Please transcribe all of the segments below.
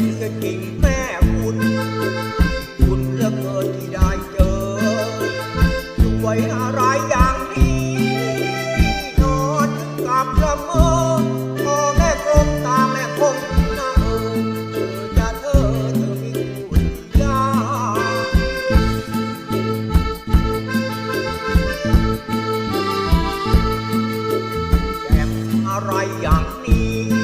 คือกิ่งแม่คุณคุณเลือกเกินที่ได้เจอสว้อะไรอย่างนี้นอนกับละเมอพอแม่กมตาแม่คงน้าเออจะเธอเธมีคุณยาแกมอะไรอย่างนี้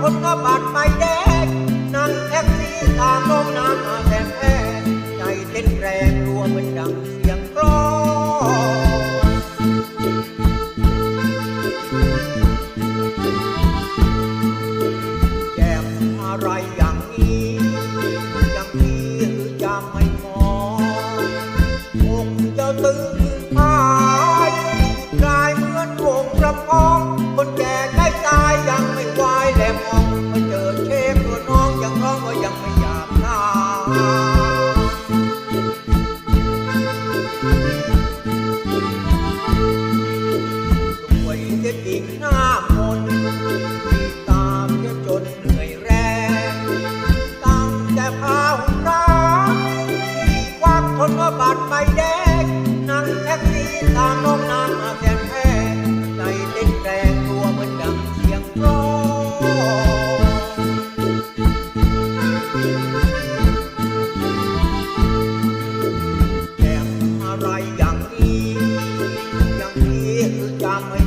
ควักทนกบัตรไม่แดงนั่งแท็กซี่ตามน้องน้ำมาแทนแท้ใจเต้นแรงรัวเหมือนดังเสียงกลองแจมอะไรอย่างนี้อย่างนี้หรือจะไม่มองคงจะตึงพายกลายเหมือนวงระพอง ไฟแดงนั่งแท็กซี่ตามน้องนางมาแกนแพ้ใจเต้นแรงตัวเหมือนดังเสียงร้องแอบอะไรอย่างนี้อย่างนี้คือจำไม่